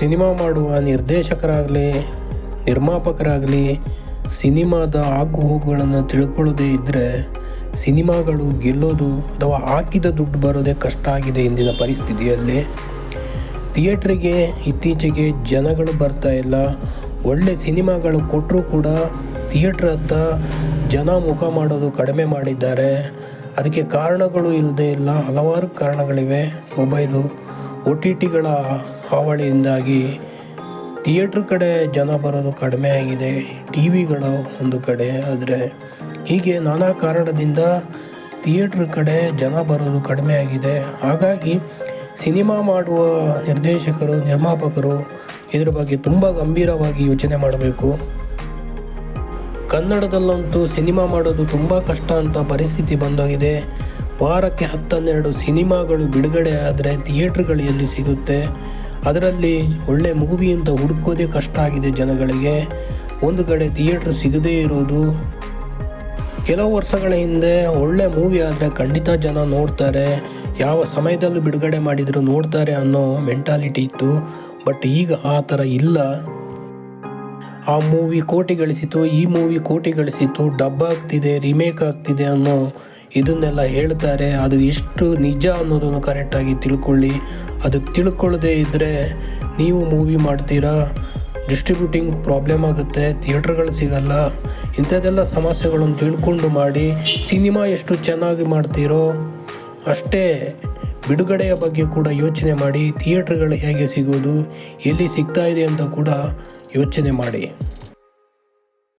Cinema ಮಾಡುವ ನಿರ್ದೇಶಕರಾಗಲಿ, ನಿರ್ಮಾಪಕರಾಗಲಿ, ಸಿನಿಮಾದ ಆಗು ಹೋಗುಗಳನ್ನು ತಿಳ್ಕೊಳ್ಳೋದೇ ಇದ್ದರೆ ಸಿನಿಮಾಗಳು ಗೆಲ್ಲೋದು ಅಥವಾ ಹಾಕಿದ ದುಡ್ಡು ಬರೋದೇ ಕಷ್ಟ ಆಗಿದೆ ಇಂದಿನ ಪರಿಸ್ಥಿತಿಯಲ್ಲಿ. ಥಿಯೇಟ್ರಿಗೆ ಇತ್ತೀಚೆಗೆ ಜನಗಳು ಬರ್ತಾ ಇಲ್ಲ. ಒಳ್ಳೆ ಸಿನಿಮಾಗಳು ಕೊಟ್ಟರೂ ಕೂಡ ಥಿಯೇಟ್ರ್ ಹತ್ತ ಜನ ಮುಖ ಮಾಡೋದು ಕಡಿಮೆ ಮಾಡಿದ್ದಾರೆ. ಅದಕ್ಕೆ ಕಾರಣಗಳು ಇಲ್ಲದೆ ಇಲ್ಲ. ಹಲವಾರು ಕಾರಣಗಳಿವೆ. ಮೊಬೈಲು, ಒ ಟಿ ಟಿಗಳ ಹಾವಳಿಯಿಂದಾಗಿ ಥಿಯೇಟ್ರ್ ಕಡೆ ಜನ ಬರೋದು ಕಡಿಮೆ ಆಗಿದೆ ಟಿ ವಿಗಳ ಒಂದು ಕಡೆ, ಆದರೆ ಹೀಗೆ ನಾನಾ ಕಾರಣದಿಂದ ಥಿಯೇಟ್ರ್ ಕಡೆ ಜನ ಬರೋದು ಕಡಿಮೆ ಆಗಿದೆ. ಹಾಗಾಗಿ ಸಿನಿಮಾ ಮಾಡುವ ನಿರ್ದೇಶಕರು, ನಿರ್ಮಾಪಕರು ಇದರ ಬಗ್ಗೆ ತುಂಬ ಗಂಭೀರವಾಗಿ ಯೋಚನೆ ಮಾಡಬೇಕು. ಕನ್ನಡದಲ್ಲಂತೂ ಸಿನಿಮಾ ಮಾಡೋದು ತುಂಬ ಕಷ್ಟ ಅಂತ ಪರಿಸ್ಥಿತಿ ಬಂದೋಗಿದೆ. ವಾರಕ್ಕೆ ಹತ್ತನ್ನೆರಡು ಸಿನಿಮಾಗಳು ಬಿಡುಗಡೆ ಆದರೆ ಥಿಯೇಟ್ರ್ಗಳು ಎಲ್ಲಿ ಸಿಗುತ್ತೆ. ಅದರಲ್ಲಿ ಒಳ್ಳೆ ಮೂವಿ ಅಂತ ಹುಡುಕೋದೇ ಕಷ್ಟ ಆಗಿದೆ ಜನಗಳಿಗೆ. ಒಂದು ಕಡೆ ಥಿಯೇಟ್ರ್ ಸಿಗದೇ ಇರೋದು. ಕೆಲವು ವರ್ಷಗಳ ಹಿಂದೆ ಒಳ್ಳೆ ಮೂವಿ ಆದರೆ ಖಂಡಿತ ಜನ ನೋಡ್ತಾರೆ. ಯಾವ ಸಮಯದಲ್ಲೂ ಬಿಡುಗಡೆ ಮಾಡಿದರೂ ನೋಡ್ತಾರೆ ಅನ್ನೋ ಮೆಂಟಾಲಿಟಿ ಇತ್ತು. ಬಟ್ ಈಗ ಆ ಥರ ಇಲ್ಲ. ಆ ಮೂವಿ ಕೋಟಿ ಗಳಿಸಿತು, ಈ ಮೂವಿ ಕೋಟಿ ಗಳಿಸಿತು, ಡಬ್ ಆಗ್ತಿದೆ ರಿಮೇಕ್ ಆಗ್ತಿದೆ ಅನ್ನೋ ಇದನ್ನೆಲ್ಲ ಹೇಳ್ತಾರೆ. ಅದು ಎಷ್ಟು ನಿಜ ಅನ್ನೋದನ್ನು ಕರೆಕ್ಟಾಗಿ ತಿಳ್ಕೊಳ್ಳಿ. ಅದು ತಿಳ್ಕೊಳ್ಳದೇ ಇದ್ದರೆ ನೀವು ಮೂವಿ ಮಾಡ್ತೀರಾ? ಡಿಸ್ಟ್ರಿಬ್ಯೂಟಿಂಗ್ ಪ್ರಾಬ್ಲಮ್ ಆಗುತ್ತೆ ಥಿಯೇಟ್ರ್ಗಳು ಸಿಗಲ್ಲ. ಇಂಥದ್ದೆಲ್ಲ ಸಮಸ್ಯೆಗಳನ್ನು ತಿಳ್ಕೊಂಡು ಮಾಡಿ ಸಿನಿಮಾ ಎಷ್ಟು ಚೆನ್ನಾಗಿ ಮಾಡ್ತೀರೋ ಅಷ್ಟೇ ಬಿಡುಗಡೆಯ ಬಗ್ಗೆ ಕೂಡ ಯೋಚನೆ ಮಾಡಿ ಥಿಯೇಟ್ರ್ಗಳು ಹೇಗೆ ಸಿಗೋದು, ಎಲ್ಲಿ ಸಿಗ್ತಾ ಇದೆ ಅಂತ ಕೂಡ ಯೋಚನೆ ಮಾಡಿ.